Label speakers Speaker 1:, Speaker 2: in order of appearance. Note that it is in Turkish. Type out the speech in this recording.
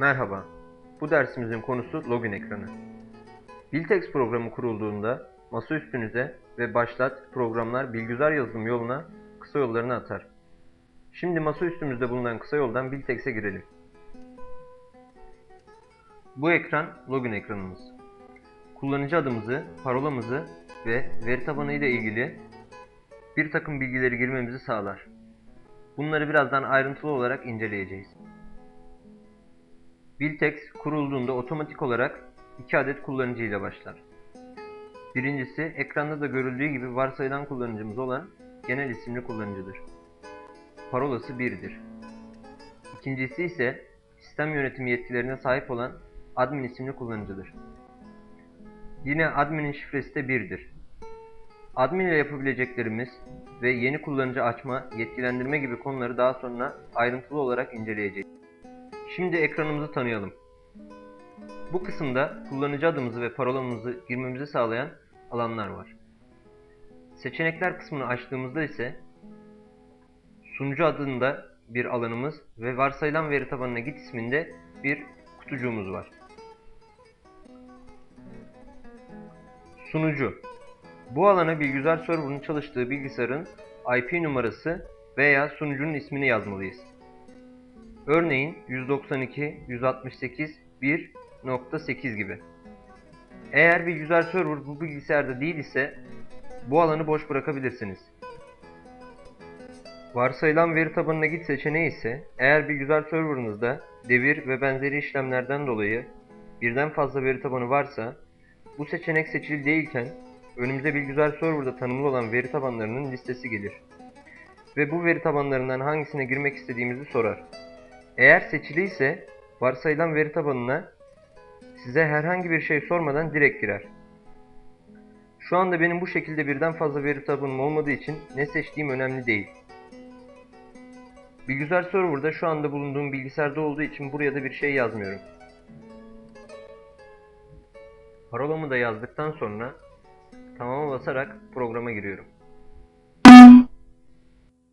Speaker 1: Merhaba. Bu dersimizin konusu login ekranı. Biltex programı kurulduğunda masaüstünüze ve başlat programlar bilgisayar yazılım yoluna kısa yollarını atar. Şimdi masaüstümüzde bulunan kısa yoldan Biltex'e girelim. Bu ekran login ekranımız. Kullanıcı adımızı, parolamızı ve veri tabanı ile ilgili bir takım bilgileri girmemizi sağlar. Bunları birazdan ayrıntılı olarak inceleyeceğiz. Biltex kurulduğunda otomatik olarak iki adet kullanıcı ile başlar. Birincisi ekranda da görüldüğü gibi varsayılan kullanıcımız olan genel isimli kullanıcıdır. Parolası 1'dir. İkincisi ise sistem yönetimi yetkilerine sahip olan admin isimli kullanıcıdır. Yine adminin şifresi de 1'dir. Admin ile yapabileceklerimiz ve yeni kullanıcı açma, yetkilendirme gibi konuları daha sonra ayrıntılı olarak inceleyeceğiz. Şimdi ekranımızı tanıyalım. Bu kısımda kullanıcı adımızı ve parolamızı girmemizi sağlayan alanlar var. Seçenekler kısmını açtığımızda ise sunucu adında bir alanımız ve varsayılan veri tabanına git isminde bir kutucuğumuz var. Sunucu Bu alana bilgisayar serverının çalıştığı bilgisayarın IP numarası veya sunucunun ismini yazmalıyız. Örneğin 192.168.1.8 gibi. Eğer bilgisayar server bu bilgisayarda değil ise bu alanı boş bırakabilirsiniz. Varsayılan veri tabanına git seçeneği ise eğer bilgisayar serverınızda devir ve benzeri işlemlerden dolayı birden fazla veri tabanı varsa bu seçenek seçili değilken önümüze bilgisayar serverda tanımlı olan veri tabanlarının listesi gelir. Ve bu veri tabanlarından hangisine girmek istediğimizi sorar. Eğer seçili ise varsayılan veri tabanına size herhangi bir şey sormadan direkt girer. Şu anda benim bu şekilde birden fazla veri tabanım olmadığı için ne seçtiğim önemli değil. Bilgisayar serverda şu anda bulunduğum bilgisayarda olduğu için buraya da bir şey yazmıyorum. Parolamı da yazdıktan sonra tamama basarak programa giriyorum.